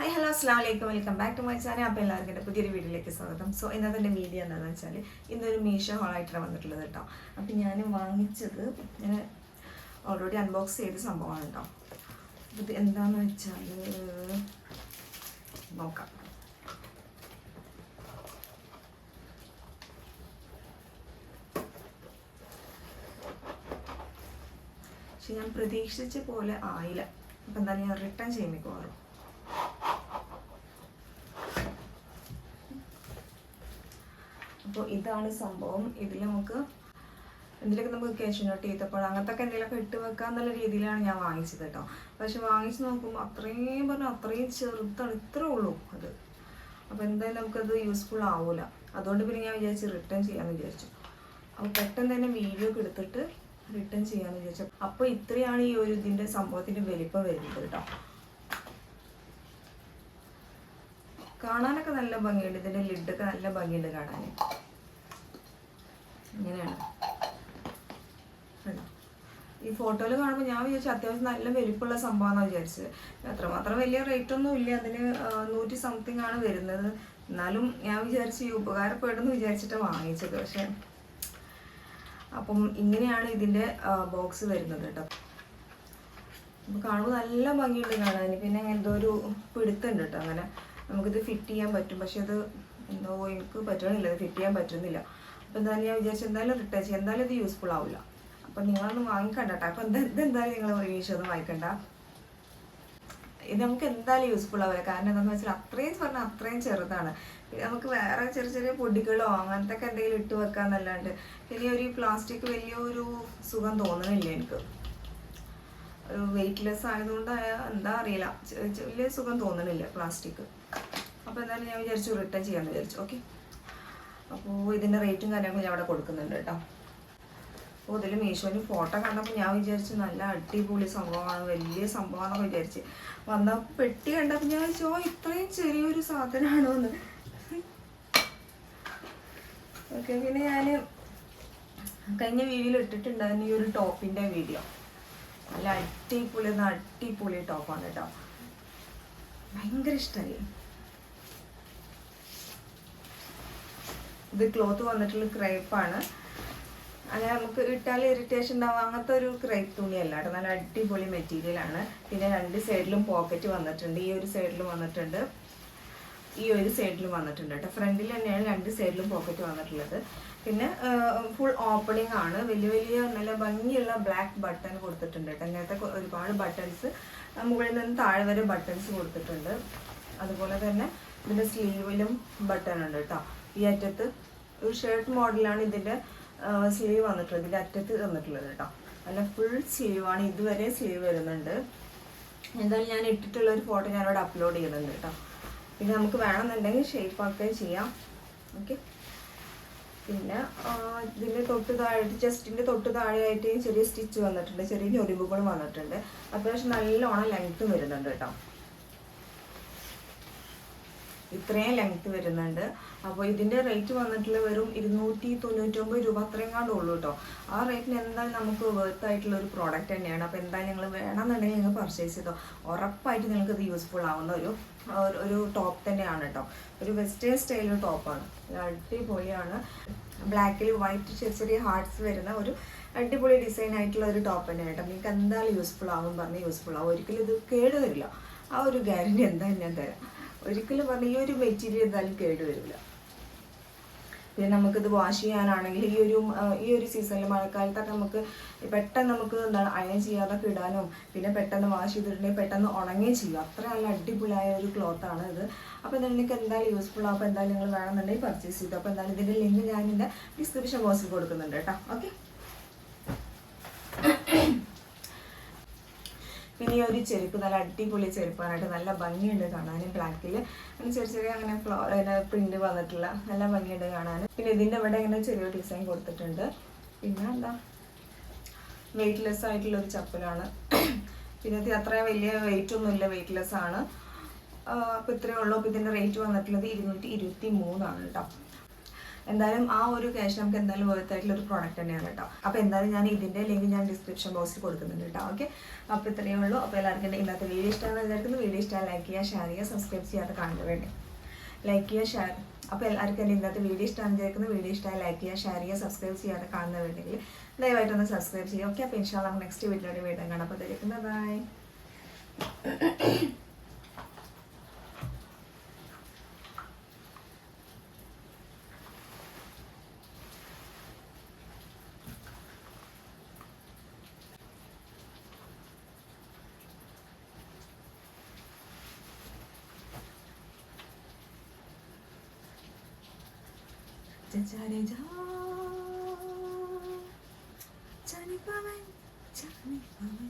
Hi hello അസ്ലാം വലൈക്കും welcome back to my channel അപ്പോൾ എല്ലാവർക്കും എന്റെ പുതിയൊരു വീഡിയോയിലേക്ക് സ്വാഗതം. സോ ഇന്നത്തെ എന്റെ വീഡിയോ എന്താണെന്ന് വെച്ചാൽ ഇന്നൊരു മീഷോ ഹോളായിട്ടാണ് വന്നിട്ടുള്ളത് കേട്ടോ അപ്പോൾ ഞാൻ വാങ്ങിച്ചത് ഞാൻ ഓൾറെഡി അൺബോക്സ് ചെയ്ത സംഭവമാണ് കേട്ടോ ഇത് എന്താണെന്ന് വെച്ചാൽ നോക്കാം. ഞാൻ പ്രതീക്ഷിച്ച പോലെ ആയില്ല. അപ്പം എന്തായാലും ഞാൻ റിട്ടേൺ ചെയ്യും അപ്പോൾ ഇതാണ് സംഭവം. ഇതിൽ നമുക്ക് എന്തെങ്കിലുമൊക്കെ നമുക്ക് ക്യാഷ് നോട്ട് ചെയ്തപ്പോൾ അങ്ങനത്തെ ഒക്കെ എന്തെങ്കിലുമൊക്കെ ഇട്ട് വെക്കുക എന്നുള്ള രീതിയിലാണ് ഞാൻ വാങ്ങിച്ചത് കേട്ടോ. പക്ഷെ വാങ്ങിച്ച് നോക്കുമ്പോൾ അത്രയും പറഞ്ഞാൽ അത്രയും ചെറുതാണ് ഇത്രേ ഉള്ളൂ അത്. അപ്പോൾ എന്തായാലും നമുക്കത് യൂസ്ഫുൾ ആവില്ല അതുകൊണ്ട് പിന്നെ ഞാൻ വിചാരിച്ച് റിട്ടേൺ ചെയ്യാമെന്ന് വിചാരിച്ചു. അപ്പോൾ പെട്ടെന്ന് തന്നെ വീഡിയോ ഒക്കെ എടുത്തിട്ട് റിട്ടേൺ ചെയ്യാമെന്ന് വിചാരിച്ചു. അപ്പോൾ ഇത്രയാണ് ഈ ഒരു ഇതിന്റെ സംഭവത്തിന്റെ വലിപ്പം വരുന്നത് കേട്ടോ. കാണാനൊക്കെ നല്ല ഭംഗിയുണ്ട്. ഇതിന്റെ ലിഡൊക്കെ നല്ല ഭംഗിയുണ്ട് കാണാൻ ഇങ്ങനെയാണ്. ഈ ഫോട്ടോയിൽ കാണുമ്പോൾ ഞാൻ വിചാരിച്ചു അത്യാവശ്യം നല്ല വലിപ്പമുള്ള സംഭവമാണെന്ന് വിചാരിച്ചത്. അത്രമാത്രം വലിയ റേറ്റ് ഒന്നും ഇല്ല. അതിന് നൂറ്റി സംതിങ് ആണ് വരുന്നത്. എന്നാലും ഞാൻ വിചാരിച്ചു ഈ ഉപകാരപ്പെടുമെന്ന് വിചാരിച്ചിട്ട് വാങ്ങിച്ചത്. പക്ഷെ അപ്പം ഇങ്ങനെയാണ് ഇതിന്റെ ബോക്സ് വരുന്നത് കേട്ടോ. അപ്പോൾ കാണുമ്പോൾ നല്ല ഭംഗിയുണ്ട് കാണാൻ. പിന്നെ എന്തോ ഒരു പിടുത്തുണ്ട് കേട്ടോ. അങ്ങനെ നമുക്കിത് ഫിറ്റ് ചെയ്യാൻ പറ്റും. പക്ഷെ അത് എന്തോ എനിക്ക് പറ്റണില്ല. ഫിറ്റ് ചെയ്യാൻ പറ്റുന്നില്ല. അപ്പോൾ എന്തായാലും ഞാൻ വിചാരിച്ചു എന്തായാലും റിട്ടേൺ ചെയ്യാം. എന്തായാലും ഇത് യൂസ്ഫുൾ ആവില്ല അപ്പം നിങ്ങളൊന്നും വാങ്ങിക്കണ്ട കേട്ടോ അപ്പം എന്താ ഇതെന്തായാലും നിങ്ങൾ മീഷോ ഒന്നും വാങ്ങിക്കണ്ട. ഇത് നമുക്ക് എന്തായാലും യൂസ്ഫുൾ ആവില്ല കാരണം എന്താണെന്ന് വെച്ചാൽ അത്രയും പറഞ്ഞാൽ അത്രയും ചെറുതാണ്. നമുക്ക് വേറെ ചെറിയ ചെറിയ പൊടികളോ അങ്ങനത്തെ ഒക്കെ എന്തെങ്കിലും ഇട്ട് വെക്കാന്നല്ലാണ്ട് ഇനി ഒരു പ്ലാസ്റ്റിക് വലിയ ഒരു സുഖം തോന്നുന്നില്ല എനിക്ക്. ഒരു വെയിറ്റ്ലെസ് ആയതുകൊണ്ട് എന്താ അറിയില്ല. വലിയ സുഖം തോന്നണില്ല പ്ലാസ്റ്റിക് അപ്പോൾ എന്തായാലും ഞാൻ വിചാരിച്ചു റിട്ടേൺ ചെയ്യാമെന്ന് വിചാരിച്ചു. ഓക്കെ അപ്പോൾ ഇതിന്റെ റേറ്റും കാര്യങ്ങളും ഞാൻ അവിടെ കൊടുക്കുന്നുണ്ട് കേട്ടോ. അപ്പോൾ ഇതിൽ മീഷോയിൽ ഫോട്ടോ കണ്ടപ്പോൾ ഞാൻ വിചാരിച്ചു നല്ല അടിപൊളി സംഭവമാണ് വലിയ സംഭവമാണെന്നൊക്കെ വിചാരിച്ച്. വന്നപ്പോൾ പെട്ടി കണ്ടപ്പോൾ ഞാൻ വിചാരിച്ചു ഓ ഇത്രയും ചെറിയൊരു സാധനമാണോ എന്ന് ഓക്കെ പിന്നെ ഞാൻ കഴിഞ്ഞ വീഡിയോയിൽ ഇട്ടിട്ടുണ്ടായിരുന്നു ഈ ഒരു ടോപ്പിന്റെ വീഡിയോ. നല്ല അടിപൊളി അടിപൊളി ടോപ്പാണ് കേട്ടോ. ഭയങ്കര ഇഷ്ടമായി ഇത് ക്ലോത്ത് വന്നിട്ടുള്ള ക്രേപ്പാണ് അങ്ങനെ നമുക്ക് ഇട്ടാൽ ഇറിറ്റേഷൻ ഉണ്ടാവും അങ്ങനത്തെ ഒരു ക്രേപ്പ് തുണിയല്ല. കേട്ടോ നല്ല അടിപൊളി മെറ്റീരിയലാണ് പിന്നെ രണ്ട് സൈഡിലും പോക്കറ്റ് വന്നിട്ടുണ്ട്. ഈ ഒരു സൈഡിലും വന്നിട്ടുണ്ട്. ഈ ഒരു സൈഡിലും വന്നിട്ടുണ്ട് കേട്ടോ. ഫ്രണ്ടിൽ തന്നെയാണ് രണ്ട് സൈഡിലും പോക്കറ്റ് വന്നിട്ടുള്ളത്. പിന്നെ ഫുൾ ഓപ്പണിംഗ് ആണ്. വലിയ വലിയ നല്ല ഭംഗിയുള്ള ബ്ലാക്ക് ബട്ടൺ കൊടുത്തിട്ടുണ്ട് കേട്ടോ. ഇങ്ങനത്തെ ഒരുപാട് ബട്ടൺസ് മുകളിൽ നിന്ന് താഴെ വരെ ബട്ടൺസ് കൊടുത്തിട്ടുണ്ട്. അതുപോലെ തന്നെ ഇതിന്റെ സ്ലീവിലും ബട്ടൺ ഉണ്ട് കേട്ടോ. ഈ അറ്റത്ത് ഒരു ഷർട്ട് മോഡലാണ് ഇതിന്റെ സ്ലീവ് വന്നിട്ടുള്ളത്. ഇതിന്റെ അറ്റത്ത് വന്നിട്ടുള്ളത് കേട്ടോ. നല്ല ഫുൾ സ്ലീവാണ് ഇതുവരെ സ്ലീവ് വരുന്നുണ്ട്. എന്തായാലും ഞാൻ ഇട്ടിട്ടുള്ള ഒരു ഫോട്ടോ ഞാനിവിടെ അപ്ലോഡ് ചെയ്യുന്നുണ്ട് കേട്ടോ. പിന്നെ നമുക്ക് വേണമെന്നുണ്ടെങ്കിൽ ഷേപ്പ് ആക്കുകയും ചെയ്യാം. ഓക്കെ പിന്നെ ഇതിന്റെ തൊട്ട് താഴെ ജസ്റ്റിന്റെ തൊട്ട് താഴെയായിട്ട് ചെറിയ സ്റ്റിച്ച് വന്നിട്ടുണ്ട്. ചെറിയ ഞൊരിവുകളും വന്നിട്ടുണ്ട്. അത്യാവശ്യം നല്ലോണം ലെങ്ത് വരുന്നുണ്ട് കേട്ടോ. ഇത്രയും ലെങ്ത് വരുന്നുണ്ട്. അപ്പോൾ ഇതിന്റെ റേറ്റ് വന്നിട്ടുള്ള വെറും ഇരുന്നൂറ്റി തൊണ്ണൂറ്റൊമ്പത് രൂപ അത്രയും കാണ്ട് ഉള്ളൂ കേട്ടോ ആ റേറ്റിന് എന്തായാലും നമുക്ക് വേർത്ത് ആയിട്ടുള്ള ഒരു പ്രോഡക്റ്റ് തന്നെയാണ്. അപ്പോൾ എന്തായാലും നിങ്ങൾ വേണമെന്നുണ്ടെങ്കിൽ നിങ്ങൾ പർച്ചേസ് ചെയ്തോ. ഉറപ്പായിട്ട് നിങ്ങൾക്ക് ഇത് യൂസ്ഫുൾ ആവുന്ന ഒരു ഒരു- ടോപ്പ് തന്നെയാണ് കേട്ടോ ഒരു വെസ്റ്റേൺ സ്റ്റൈൽ ടോപ്പാണ് അടിപൊളിയാണ്. ബ്ലാക്കിൽ വൈറ്റ് ചെറിയ ഹാർട്സ് വരുന്ന ഒരു അടിപൊളി ഡിസൈൻ ആയിട്ടുള്ള ഒരു ടോപ്പ് തന്നെയാണ് കേട്ടോ നിങ്ങൾക്ക് എന്തായാലും യൂസ്ഫുൾ ആവും പറഞ്ഞ് യൂസ്ഫുൾ ആവും. ഒരിക്കലും ഇത് കേടുവരില്ല. ആ ഒരു ഗ്യാരണ്ടി എന്തായാലും ഞാൻ തരാം. ഒരിക്കലും പറഞ്ഞ ഈ ഒരു മെറ്റീരിയൽ എന്തായാലും കേടുവരില്ല പിന്നെ നമുക്കിത് വാഷ് ചെയ്യാനാണെങ്കിൽ ഈ ഒരു ഈ ഒരു സീസണിൽ മഴക്കാലത്തൊക്കെ നമുക്ക് പെട്ടെന്ന് നമുക്ക് എന്താണ് അയൺ ചെയ്യാതൊക്കെ ഇടാനും പിന്നെ പെട്ടെന്ന് വാഷ് ചെയ്തിട്ടുണ്ടെങ്കിൽ പെട്ടെന്ന് ഉണങ്ങുകയും ചെയ്യും. അത്ര നല്ല അടിപൊളിയായ ഒരു ക്ലോത്ത് ആണ് ഇത്. അപ്പോൾ നിങ്ങൾക്ക് എന്തായാലും യൂസ്ഫുൾ ആവും അപ്പോൾ എന്തായാലും നിങ്ങൾ വേണമെന്നുണ്ടെങ്കിൽ പർച്ചേസ് ചെയ്തു. അപ്പോൾ എന്തായാലും ഇതിന്റെ ലിങ്ക് ഞാൻ എന്റെ ഡിസ്ക്രിപ്ഷൻ ബോക്സിൽ കൊടുക്കുന്നുണ്ട് കേട്ടോ. ഓക്കെ പിന്നെ ഈ ഒരു ചെരുപ്പ് നല്ല അടിപൊളി ചെരുപ്പാനായിട്ട് നല്ല ഭംഗിയുണ്ട് കാണാനും ബ്ലാക്കിൽ അങ്ങനെ ചെറിയ ചെറിയ അങ്ങനെ ഫ്ലോ പ്രിന്റ് വന്നിട്ടുള്ള നല്ല ഭംഗിയുണ്ട് കാണാൻ പിന്നെ ഇതിന്റെ ഇവിടെ ഇങ്ങനെ ചെറിയൊരു ഡിസൈൻ കൊടുത്തിട്ടുണ്ട്. പിന്നെ എന്താ? വെയിറ്റ്ലെസ് ആയിട്ടുള്ള ഒരു ചപ്പലാണ്. പിന്നെ ഇത് അത്രയും വലിയ വെയിറ്റ് ഒന്നുമില്ല വെയിറ്റ്ലെസ് ആണ്. അപ്പോൾ ഇത്രയേ ഉള്ളൂ. അപ്പോൾ ഇതിന്റെ റേറ്റ് വന്നിട്ടുള്ളത് ഇരുന്നൂറ്റി ഇരുപത്തി മൂന്നാണ് കേട്ടോ. എന്തായാലും ആ ഒരു ക്യാഷ് നമുക്ക് എന്തായാലും വേർത്ത് ആയിട്ടുള്ള ഒരു പ്രോഡക്റ്റ് തന്നെയാണ് കേട്ടോ. അപ്പോൾ എന്തായാലും ഞാൻ ഇതിന്റെ ലിങ്ക് ഞാൻ ഡിസ്ക്രിപ്ഷൻ ബോക്സിൽ കൊടുക്കുന്നുണ്ട് കേട്ടോ. ഓക്കെ അപ്പോൾ ഇത്രയേ ഉള്ളൂ. അപ്പോൾ എല്ലാവർക്കും ഇന്നത്തെ വീഡിയോ ഇഷ്ടമാണെന്ന് വിചാരിക്കുന്നു. വീഡിയോ ഇഷ്ടമായി ലൈക്ക് ചെയ്യുക ഷെയർ ചെയ്യുക സബ്സ്ക്രൈബ് ചെയ്യാതെ കാണുന്നത് വേണ്ടി? ലൈക്ക് ചെയ്യുക ഷെയർ അപ്പോൾ എല്ലാവർക്കും എന്റെ ഇന്നത്തെ വീഡിയോ ഇഷ്ടമാണ് വിചാരിക്കുന്നു. വീഡിയോ ഇഷ്ടമായി ലൈക്ക് ചെയ്യുക ഷെയർ ചെയ്യുക സബ്സ്ക്രൈബ് ചെയ്യാതെ കാണുന്നത് വേണ്ടെങ്കിൽ ദയവായിട്ടൊന്ന് സബ്സ്ക്രൈബ് ചെയ്യുക. ഓക്കെ അപ്പോൾ ഇൻഷാല്ല നെക്സ്റ്റ് വീഡിയോയുടെ വീഡിയോ കാണാം. അപ്പോൾ ബൈ ജജാരേജാ ചാനി പവൻ ചാനി പവൻ